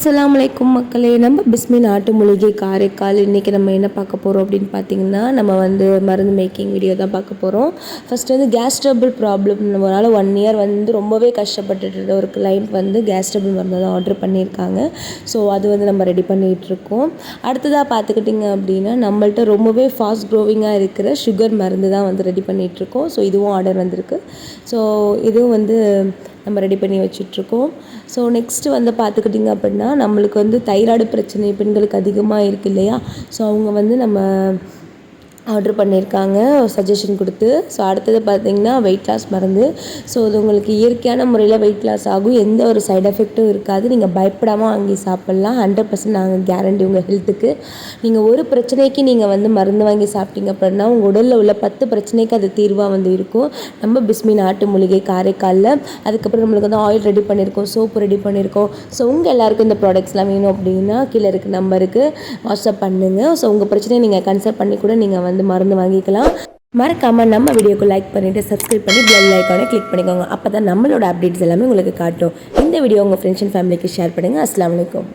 அஸ்லாம் வலைக்கும் மக்களே நம்ம பிஸ்மி நாட்டு மூலிகை காரைக்கால் இன்றைக்கி நம்ம என்ன பார்க்க போகிறோம் அப்படின்னு பார்த்தீங்கன்னா நம்ம வந்து மருந்து மேக்கிங் வீடியோ தான் பார்க்க போகிறோம் ஃபஸ்ட்டு வந்து கேஸ் ட்ரபிள் ப்ராப்ளம்னால ஒன் இயர் வந்து ரொம்பவே கஷ்டப்பட்டுட்டு இருந்த ஒரு கிளைண்ட் வந்து கேஸ் ட்ரபிள் மருந்து தான் ஆர்டர் பண்ணியிருக்காங்க. ஸோ அது வந்து நம்ம ரெடி பண்ணிகிட்ருக்கோம் அடுத்ததாக பார்த்துக்கிட்டிங்க அப்படின்னா நம்மள்ட்ட ரொம்பவே ஃபாஸ்ட் க்ரோவிங்காக இருக்கிற சுகர் மருந்து தான் வந்து ரெடி பண்ணிகிட்ருக்கோம் ஸோ இதுவும் ஆர்டர் வந்திருக்கு. ஸோ இதுவும் வந்து நம்ம ரெடி பண்ணி வச்சிட்ருக்கோம் ஸோ நெக்ஸ்ட்டு வந்து பார்த்துக்கிட்டிங்க அப்படின்னா நம்மளுக்கு வந்து தைராய்டு பிரச்சனை பெண்களுக்கு அதிகமாக இருக்குது இல்லையா? ஸோ அவங்க வந்து நம்ம ஆர்டர் பண்ணியிருக்காங்க. சஜஷன் கொடுத்து. ஸோ அடுத்தது பார்த்திங்கன்னா வெயிட் லாஸ் மருந்து. ஸோ இது உங்களுக்கு இயற்கையான முறையில் வெயிட் லாஸ் ஆகும். எந்த ஒரு சைடு எஃபெக்ட்டும் இருக்காது. நீங்கள் பயப்படாமல் வாங்கி சாப்பிட்லாம். ஹண்ட்ரட் பர்சன்ட் நாங்கள் கேரண்டி உங்கள் ஹெல்த்துக்கு நீங்கள் ஒரு பிரச்சனைக்கு நீங்கள் வந்து மருந்து வாங்கி சாப்பிட்டீங்க அப்படின்னா உங்கள் உடலில் உள்ள பத்து பிரச்சனைக்கு அது தீர்வாக வந்து இருக்கும். நம்ம பிஸ்மி நாட்டு மூலிகை காரைக்காலில். அதுக்கப்புறம் நம்மளுக்கு வந்து ஆயில் ரெடி பண்ணியிருக்கோம். சோப்பு ரெடி பண்ணியிருக்கோம். ஸோ உங்கள் எல்லாருக்கும் இந்த ப்ராடக்ட்ஸ்லாம் வேணும் அப்படின்னா கீழே இருக்க நம்பருக்கு வாட்ஸ்அப் பண்ணுங்கள் ஸோ உங்கள் பிரச்சனையை நீங்கள் கன்சல்ட் பண்ணி கூட நீங்கள் வந்து மருந்து வாங்கிக்கலாம். மறக்காமல் நம்ம வீடியோக்கு லைக் பண்ணிவிட்டு சப்ஸ்கிரைப் பண்ணி பெல் ஐக்கானை கிளிக் பண்ணிக்கோங்க. அப்போ தான் நம்மளோட அப்டேட்ஸ் எல்லாமே உங்களுக்கு காட்டும். இந்த வீடியோ உங்கள் ஃப்ரெண்ட்ஸ் அண்ட் ஃபேமிலிக்கு ஷேர் பண்ணுங்கள் அஸ்லாம் வலைக்கம்